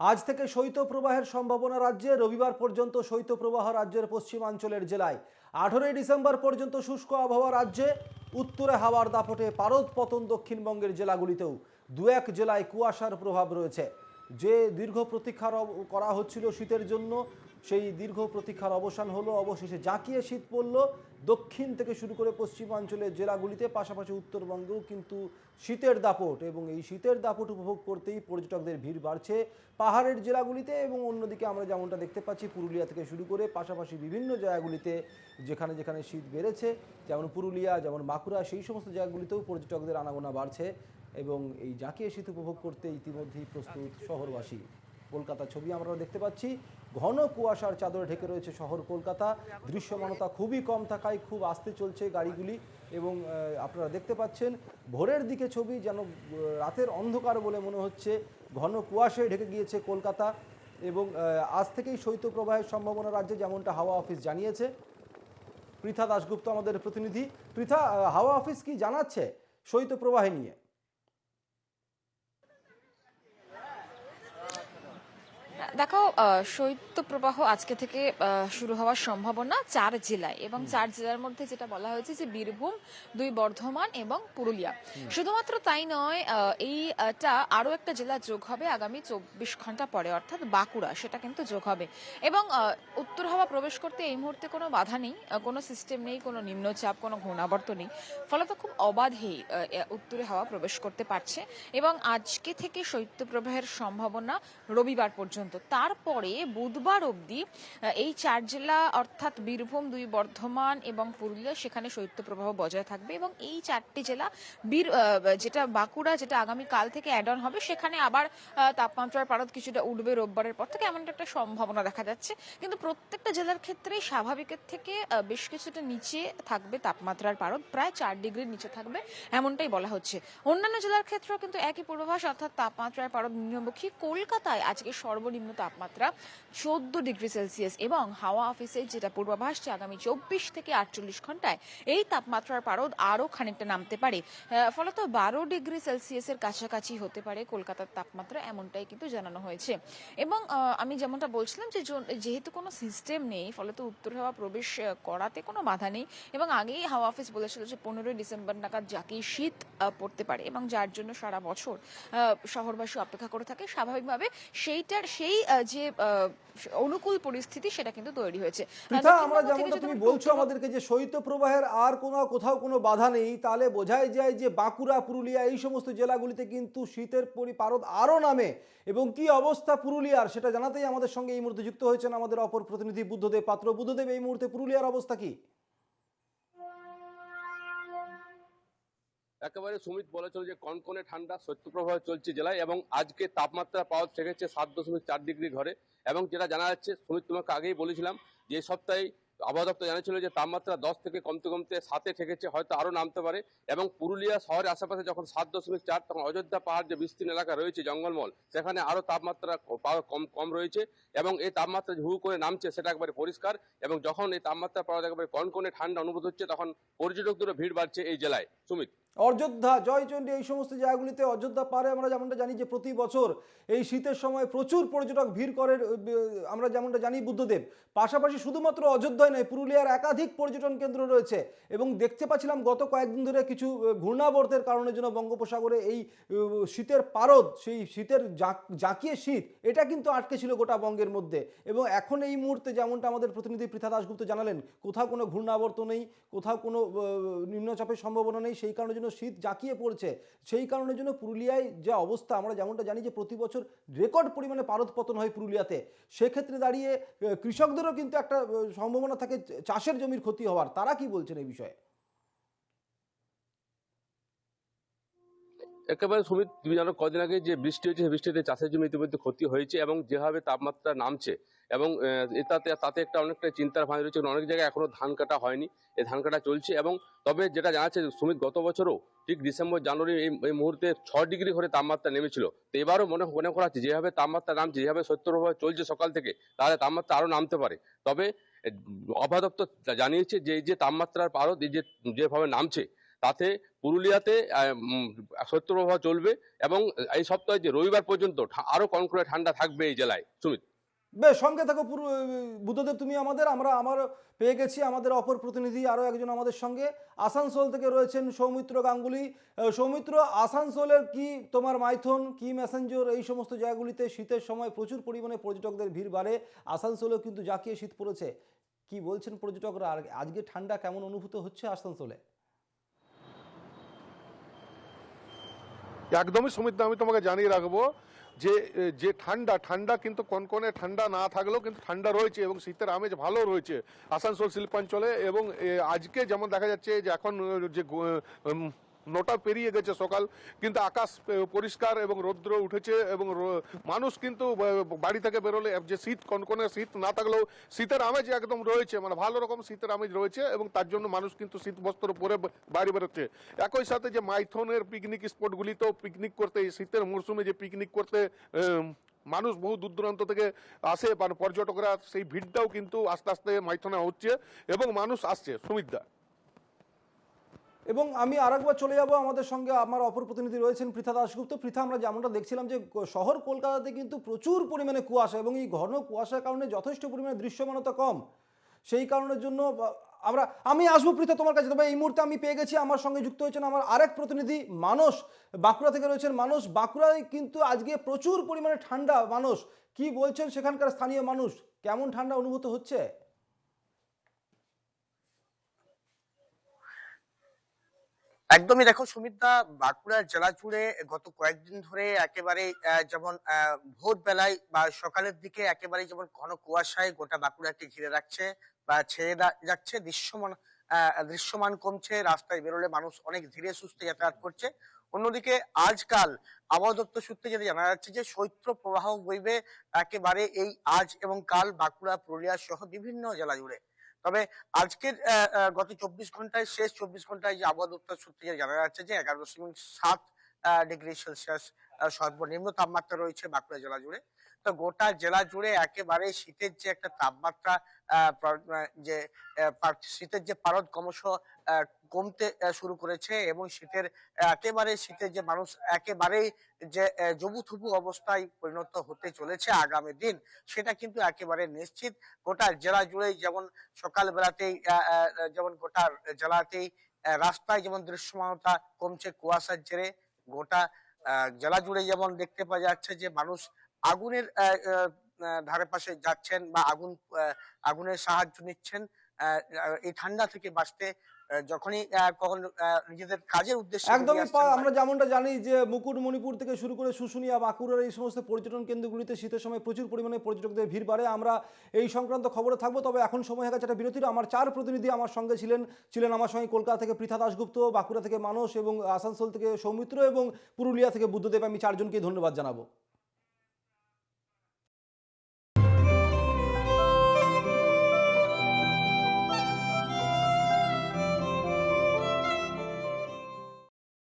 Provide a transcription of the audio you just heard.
আজ থেকে শৈত্যপ্রবাহের সম্ভাবনা রাজ্যে, রবিবার পর্যন্ত শৈত্যপ্রবাহ রাজ্যের পশ্চিমাঞ্চলের জেলায়। আঠেরোই ডিসেম্বর পর্যন্ত শুষ্ক আবহাওয়া রাজ্যে, উত্তরে হাওয়ার দাপটে পারদ পতন দক্ষিণবঙ্গের জেলাগুলিতেও। দু এক জেলায় কুয়াশার প্রভাব রয়েছে। যে দীর্ঘ প্রতীক্ষার করা হচ্ছিল শীতের জন্য, সেই দীর্ঘ প্রতীক্ষার অবসান হলো, অবশেষে জাঁকিয়ে শীত পড়ল। দক্ষিণ থেকে শুরু করে পশ্চিমাঞ্চলের জেলাগুলিতে, পাশাপাশি উত্তরবঙ্গেও কিন্তু শীতের দাপট এবং এই শীতের দাপট উপভোগ করতেই পর্যটকদের ভিড় বাড়ছে পাহাড়ের জেলাগুলিতে এবং অন্যদিকে আমরা যেমনটা দেখতে পাচ্ছি, পুরুলিয়া থেকে শুরু করে পাশাপাশি বিভিন্ন জায়গাগুলিতে যেখানে যেখানে শীত বেড়েছে, যেমন পুরুলিয়া, যেমন বাঁকুড়া, সেই সমস্ত জায়গাগুলিতেও পর্যটকদের আনাগোনা বাড়ছে। এবং এই জাঁকিয়ে শীত উপভোগ করতে ইতিমধ্যেই প্রস্তুত শহরবাসী। কলকাতা ছবি আমরা দেখতে পাচ্ছি। ঘন কুয়াশার চাদরে ঢেকে রয়েছে শহর কলকাতা। দৃশ্যমানতা খুবই কম থাকায় খুব আস্তে চলছে গাড়িগুলি এবং আপনারা দেখতে পাচ্ছেন, ভোরের দিকে ছবি যেন রাতের অন্ধকার বলে মনে হচ্ছে। ঘন কুয়াশায় ঢেকে গিয়েছে কলকাতা এবং আজ থেকেই শৈত্যপ্রবাহের সম্ভাবনা রাজ্যে যেমনটা হাওয়া অফিস জানিয়েছে। পৃথা দাশগুপ্ত আমাদের প্রতিনিধি। পৃথা হাওয়া অফিস কি জানাচ্ছে শৈত্যপ্রবাহে নিয়ে? দেখো শৈত্যপ্রবাহ আজকে থেকে শুরু হওয়ার সম্ভাবনা চার জেলায় এবং চার জেলার মধ্যে যেটা বলা হয়েছে যে বীরভূম দুই বর্ধমান এবং পুরুলিয়া। শুধুমাত্র তাই নয় এইটা আরও একটা জেলা যোগ হবে আগামী চব্বিশ ঘণ্টা পরে অর্থাৎ বাঁকুড়া সেটা কিন্তু যোগ হবে। এবং উত্তর হাওয়া প্রবেশ করতে এই মুহূর্তে কোনো বাধা নেই কোনো সিস্টেম নেই কোনো নিম্নচাপ কোনো ঘূর্ণাবর্ত নেই। ফলত খুব অবাধেই উত্তরে হাওয়া প্রবেশ করতে পারছে। এবং আজকে থেকে শৈত্যপ্রবাহের সম্ভাবনা রবিবার পর্যন্ত তারপরে বুধবার অবধি এই চার জেলা অর্থাৎ বীরভূম, দুই বর্ধমান এবং পুরুলিয়া সেখানে শৈত্যপ্রবাহ বজায় থাকবে এবং এই চারটি জেলা বীর যেটা বাঁকুড়া, যেটা আগামী কাল থেকে অ্যাড অন হবে, সেখানে আবার তাপমাত্রার পারদ কিছুটা উঠবে রোববারের পর থেকে এমন একটা সম্ভাবনা দেখা যাচ্ছে। কিন্তু প্রত্যেকটা জেলার ক্ষেত্রেই স্বাভাবিকের থেকে বেশ কিছুটা নিচে থাকবে তাপমাত্রার পারদ, প্রায় চার ডিগ্রির নিচে থাকবে, এমনটাই বলা হচ্ছে। অন্যান্য জেলার ক্ষেত্রেও কিন্তু একই পূর্বাভাস, অর্থাৎ তাপমাত্রার পারদ নিম্নমুখী। কলকাতায় আজকে সর্বনিম্ন তাপমাত্রা চোদ্দ ডিগ্রি সেলসিয়াস এবং হাওয়া অফিসের যেটা পূর্বাভাস আগামী চব্বিশ থেকে আটচল্লিশ ঘন্টায় এই তাপমাত্রার পারদ আরও খানিকটা নামতে পারে। ফলত বারো ডিগ্রি সেলসিয়াসের কাছাকাছি হতে পারে কলকাতার তাপমাত্রা, এমনটাই কিন্তু জানানো হয়েছে। এবং আমি যেমনটা বলছিলাম যে যেহেতু কোনো সিস্টেম নেই, ফলত উত্তর হাওয়া প্রবেশ করাতে কোনো বাধা নেই এবং আগেই হাওয়া অফিস বলেছিল যে পনেরোই ডিসেম্বর নাগাদ যাকেই শীত পড়তে পারে এবং যার জন্য সারা বছর শহরবাসী অপেক্ষা করে থাকে, স্বাভাবিকভাবে সেইটার সেই আহ, যে অনুকূল পরিস্থিতি সেটা কিন্তু তৈরি হয়েছে। আমরা যেমনটা তুমি বলছো আমাদেরকে যে শৈত্যপ্রবাহের আর কোনো কোথাও কোনো বাধা নেই তাহলে বোঝাই যায় যে বাঁকুড়া পুরুলিয়া এই সমস্ত জেলাগুলিতে কিন্তু শীতের পরিপারদ আরও নামে। এবং কি অবস্থা পুরুলিয়ার সেটা জানাতেই আমাদের সঙ্গে এই মুহূর্তে যুক্ত হয়েছেন আমাদের অপর প্রতিনিধি বুদ্ধদেব পাত্র। বুদ্ধদেব এই মুহূর্তে পুরুলিয়ার অবস্থা কি? একেবারে সুমিত বলেছিল যে কনকনে ঠান্ডা, শৈত্যপ্রবাহ চলছে জেলায় এবং আজকে তাপমাত্রা পাওয়া থেকেছে সাত দশমিক চার ডিগ্রি ঘরে এবং যেটা জানা যাচ্ছে, সুমিত তোমাকে আগেই বলেছিলাম যে সপ্তাহে আবহাওয়া দপ্তর জানিয়েছিল যে তাপমাত্রা দশ থেকে কমতে কমতে সাতে ঠেকেছে, হয়তো আরও নামতে পারে এবং পুরুলিয়া শহরের আশেপাশে যখন সাত দশমিক চার, তখন অযোধ্যা পাহাড় যে বিস্তীর্ণ এলাকা রয়েছে, জঙ্গলমহল, সেখানে আরও তাপমাত্রা কম কম রয়েছে এবং এই তাপমাত্রা হু করে নামছে সেটা একবারে পরিষ্কার এবং যখন এই তাপমাত্রা পাওয়া একেবারে কনকনে ঠান্ডা অনুভূত হচ্ছে, তখন পর্যটকদেরও ভিড় বাড়ছে এই জেলায়। সুমিত? অযোধ্যা, জয়চণ্ডী এই সমস্ত জায়গাগুলিতে অযোধ্যা পারে। আমরা যেমনটা জানি যে প্রতি বছর এই শীতের সময় প্রচুর পর্যটক ভিড় করে, আমরা যেমনটা জানি বুদ্ধদেব। পাশাপাশি শুধুমাত্র অযোধ্যায় নয়, পুরুলিয়ার একাধিক পর্যটন কেন্দ্র রয়েছে এবং দেখতে পাচ্ছিলাম গত কয়েকদিন ধরে কিছু ঘূর্ণাবর্তের কারণে জন্য বঙ্গোপসাগরে এই শীতের পারদ, সেই শীতের জাঁক- জাঁকিয়ে শীত, এটা কিন্তু আটকে ছিল গোটা বঙ্গের মধ্যে। এবং এখন এই মুহূর্তে যেমনটা আমাদের প্রতিনিধি পৃথা দাশগুপ্ত জানালেন, কোথাও কোনো ঘূর্ণাবর্ত নেই, কোথাও কোনো নিম্নচাপের সম্ভাবনা নেই, সেই কারণে শীত জাঁকিয়ে পড়ছে। সেই কারণের জন্য পুরুলিয়ায় যে অবস্থা, আমরা যেমনটা জানি যে প্রতি বছর রেকর্ড পরিমাণে পারদ পতন হয় পুরুলিয়াতে। সেক্ষেত্রে দাঁড়িয়ে কৃষকদেরও কিন্তু একটা সম্ভাবনা থাকে চাষের জমির ক্ষতি হওয়ার। তারা কি বলছেন এই বিষয়ে? একেবারে সুমিত, তুমি জানো কদিন আগে যে বৃষ্টি হয়েছে বৃষ্টিতে চাষের জমি ইতিমধ্যে ক্ষতি হয়েছে এবং যেভাবে তাপমাত্রা নামছে এবং এটাতে, তাতে একটা অনেকটা চিন্তার ভাঁজ রয়েছে অনেক জায়গায় এখনও ধান কাটা হয়নি। এই ধান কাটা চলছে এবং তবে যেটা জানাচ্ছে সুমিত, গত বছরও ঠিক ডিসেম্বর, জানুয়ারি এই মুহূর্তে ছ ডিগ্রি করে তাপমাত্রা নেমেছিল। তো এবারও মনে মনে করা হচ্ছে যেভাবে তাপমাত্রা নামছে, যেভাবে সত্যপ্রভাব চলছে সকাল থেকে, তাহলে তাপমাত্রা আরও নামতে পারে। তবে দপ্তর জানিয়েছে যে এই যে তাপমাত্রার পারদ, এই যে যেভাবে নামছে তাতে পুরুলিয়াতে শৈত্যপ্রবাহ চলবে এবং এই সপ্তাহে যে রবিবার পর্যন্ত ঠা- আরও কনকনে ঠান্ডা থাকবে এই জেলায়। সুমিত? বেশ, সঙ্গে থাকো বুদ্ধদেব, তুমি আমাদের, আমরা, আমার পেয়ে গেছি আমাদের অপর প্রতিনিধি আরও একজন আমাদের সঙ্গে। আসানসোল থেকে রয়েছেন সৌমিত্র গাঙ্গুলি। সৌমিত্র, আসানসোলের কি তোমার মাইথন, কি ম্যাসেঞ্জর এই সমস্ত জায়গাগুলিতে শীতের সময় প্রচুর পরিমাণে পর্যটকদের ভিড় বাড়ে। আসানসোলেও কিন্তু জাকিয়ে শীত পড়েছে। কি বলছেন পর্যটকরা? আর আজকে ঠান্ডা কেমন অনুভূত হচ্ছে আসানসোলে? একদমই সুমিত আমি তোমাকে জানিয়ে রাখব যে যে ঠান্ডা ঠান্ডা কিন্তু কনকনে ঠান্ডা না থাকলেও কিন্তু ঠান্ডা রয়েছে এবং শীতের আমেজ ভালো রয়েছে আসানসোল, শিল্পাঞ্চলে এবং আজকে যেমন দেখা যাচ্ছে যে এখন যে নটা পেরিয়ে গেছে সকাল, কিন্তু আকাশ পরিষ্কার এবং রৌদ্র উঠেছে এবং মানুষ কিন্তু বাড়ি থেকে বেরোলে যে শীত, কনকনে শীত না থাকলেও শীতের আমেজ একদম রয়েছে মানে ভালো রকম শীতের আমেজ রয়েছে এবং তার জন্য মানুষ কিন্তু শীত বস্ত্র পরে বা- বাইরে বেরোচ্ছে। একই সাথে যে মাইথনের পিকনিক স্পটগুলিতেও পিকনিক করতে শীতের মরশুমে যে পিকনিক করতে মানুষ বহু দূর দূরান্ত থেকে আসে মানে পর্যটকরা সেই ভিড়টাও কিন্তু আস্তে আস্তে মাইথনে হচ্ছে এবং মানুষ আসছে। সুমিতদা। এবং আমি আরেকবার চলে যাব আমাদের সঙ্গে আমার অপর প্রতিনিধি রয়েছেন পৃথা দাশগুপ্ত। পৃথা, আমরা যেমনটা দেখছিলাম যে শহর কলকাতাতে কিন্তু প্রচুর পরিমাণে কুয়াশা এবং এই ঘন কুয়াশার কারণে যথেষ্ট পরিমাণে দৃশ্যমানতা কম। সেই কারণের জন্য আমরা, আমি আসব পৃথা তোমার কাছে। তবে এই মুহূর্তে আমি পেয়ে গেছি, আমার সঙ্গে যুক্ত হয়েছেন আমার আরেক প্রতিনিধি মানস, বাঁকুড়া থেকে রয়েছেন মানুষ বাঁকুড়ায় কিন্তু আজকে প্রচুর পরিমাণে ঠান্ডা মানুষ কি বলছেন সেখানকার স্থানীয় মানুষ? কেমন ঠান্ডা অনুভূত হচ্ছে? একদমই দেখো সুমিতদা বাঁকুড়া জেলা জুড়ে গত কয়েকদিন ধরে একেবারে যেমন আহ, ভোর বেলায় বা সকালের দিকে একেবারে যেমন ঘন কুয়াশায় গোটা বাঁকুড়াকে ঘিরে রাখছে বা দা- যাচ্ছে দৃশ্যমান দৃশ্যমান কমছে রাস্তায় বেরোলে মানুষ অনেক ধীরে সুস্থে যাতায়াত করছে। অন্যদিকে আজকাল আবহাওয়া দপ্তর সূত্রে যেটা জানা যাচ্ছে যে শৈত্র প্রবাহ বইবে একেবারে এই আজ এবং কাল বাঁকুড়া পুরুলিয়া সহ বিভিন্ন জেলা জুড়ে। তবে আজকের গত চব্বিশ ঘন্টায়, শেষ চব্বিশ ঘন্টায় যে আবহাওয়া দপ্তর সূত্রে জানা যাচ্ছে যে এগারো দশমিক সাত ডিগ্রি সেলসিয়াস সর্বনিম্ন তাপমাত্রা রয়েছে বাঁকুড়া জেলা জুড়ে। তো গোটা জেলা জুড়ে একেবারে শীতের যে একটা তাপমাত্রা যে শীতের যে পারদ ক্রমশ কমতে শুরু করেছে এবং শীতের একেবারে শীতের যে মানুষ একেবারেই যে জবুথুবু অবস্থায় পরিণত হতে চলেছে আগামী দিন সেটা কিন্তু একেবারে নিশ্চিত। গোটা জেলা জুড়েই যেমন সকাল বেলাতেই আহ, আহ, যেমন গোটা জেলাতেই রাস্তায় যেমন দৃশ্যমানতা কমছে কুয়াশার জেরে গোটা জেলা জুড়ে যেমন দেখতে পাওয়া যাচ্ছে যে মানুষ আগুনের ধারে পাশে যাচ্ছেন বা আগুন আগুনের সাহায্য নিচ্ছেন এই ঠান্ডা থেকে বাঁচতে যখনই কখন নিজেদের কাজের উদ্দেশ্যে একদমই আমরা যেমনটা জানি যে মুকুটমণিপুর থেকে শুরু করে শুশুনিয়া বাঁকুড়ার এই সমস্ত পর্যটন কেন্দ্রগুলিতে শীতের সময় প্রচুর পরিমাণে পর্যটকদের ভিড় বাড়ে। আমরা এই সংক্রান্ত খবরে থাকব তবে এখন সময় হয়ে গেছে একটা বিরতির। আমার চার প্রতিনিধি আমার সঙ্গে ছিলেন ছিলেন আমার সঙ্গে কলকাতা থেকে পৃথা দাশগুপ্ত বাঁকুড়া থেকে মানস এবং আসানসোল থেকে সৌমিত্র এবং পুরুলিয়া থেকে বুদ্ধদেব। আমি চারজনকেই ধন্যবাদ জানাব।